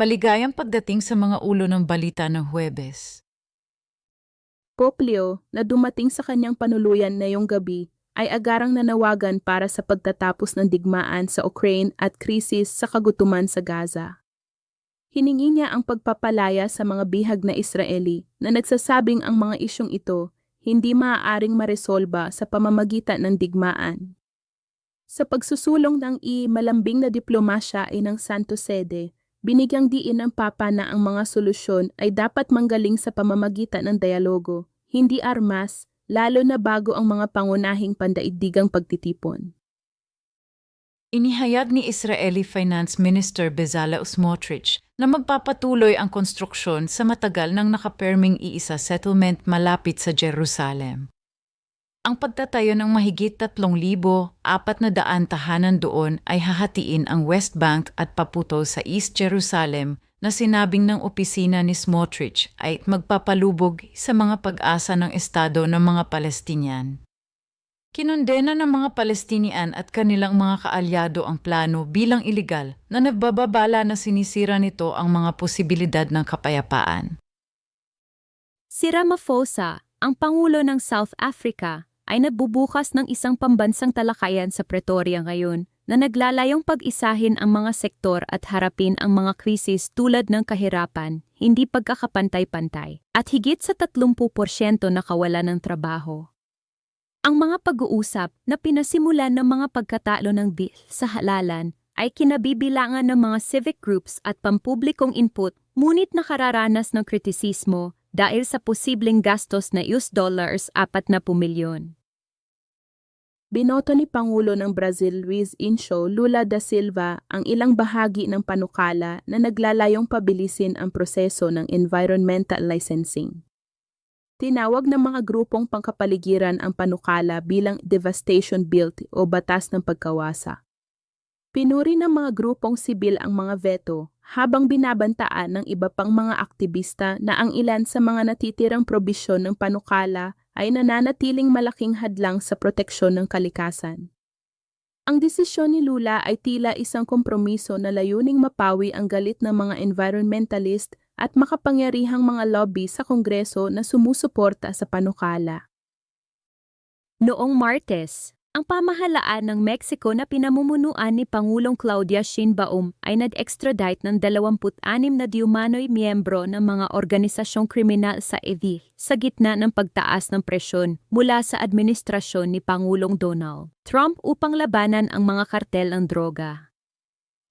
Maligayang pagdating sa mga ulo ng balita ng Huwebes. Pope Leo na dumating sa kanyang panuluyan ngayong gabi ay agarang nanawagan para sa pagtatapos ng digmaan sa Ukraine at krisis sa kagutuman sa Gaza. Hiningi niya ang pagpapalaya sa mga bihag na Israeli na nagsasabing ang mga isyong ito hindi maaaring maresolba sa pamamagitan ng digmaan. Sa pagsusulong ng i-malambing na diplomasya ay ng Santo Sede, binigyang diin ng Papa na ang mga solusyon ay dapat manggaling sa pamamagitan ng dialogo, hindi armas, lalo na bago ang mga pangunahing pandaigdigang pagtitipon. Inihayag ni Israeli Finance Minister Bezalel Smotrich na magpapatuloy ang konstruksyon sa matagal ng nakaperming iisa settlement malapit sa Jerusalem. Ang pagtatayo ng mahigit 3,400 tahanan doon ay hahatiin ang West Bank at paputo sa East Jerusalem na sinabing ng opisina ni Smotrich ay magpapalubog sa mga pag-asa ng Estado ng mga Palestinian. Kinondena ng mga Palestinian at kanilang mga kaalyado ang plano bilang ilegal na nagbababala na sinisira nito ang mga posibilidad ng kapayapaan. Si Ramaphosa, ang Pangulo ng South Africa, ay nagbubukas ng isang pambansang talakayan sa Pretoria ngayon na naglalayong pag-isahin ang mga sektor at harapin ang mga krisis tulad ng kahirapan, hindi pagkakapantay-pantay, at higit sa 30% na kawalan ng trabaho. Ang mga pag-uusap na pinasimulan ng mga pagkatalo ng bill sa halalan ay kinabibilangan ng mga civic groups at pampublikong input ngunit nakararanas ng kritisismo dahil sa posibleng gastos na US dollars 40 milyon. Binoto ni Pangulo ng Brazil Luiz Incio Lula da Silva ang ilang bahagi ng panukala na naglalayong pabilisin ang proseso ng environmental licensing. Tinawag ng mga grupong pangkapaligiran ang panukala bilang devastation bill o batas ng pagkawasa. Pinuri ng mga grupong sibil ang mga veto habang binabantaan ng iba pang mga aktivista na ang ilan sa mga natitirang probisyon ng panukala ay nananatiling malaking hadlang sa proteksyon ng kalikasan. Ang desisyon ni Lula ay tila isang kompromiso na layuning mapawi ang galit ng mga environmentalist at makapangyarihang mga lobby sa Kongreso na sumusuporta sa panukala. Noong Martes, ang pamahalaan ng Mexico na pinamumunuan ni Pangulong Claudia Sheinbaum ay nag-extradite ng 26 na diumanoy miyembro ng mga organisasyong kriminal sa EVI sa gitna ng pagtaas ng presyon mula sa administrasyon ni Pangulong Donald Trump upang labanan ang mga kartel ng droga.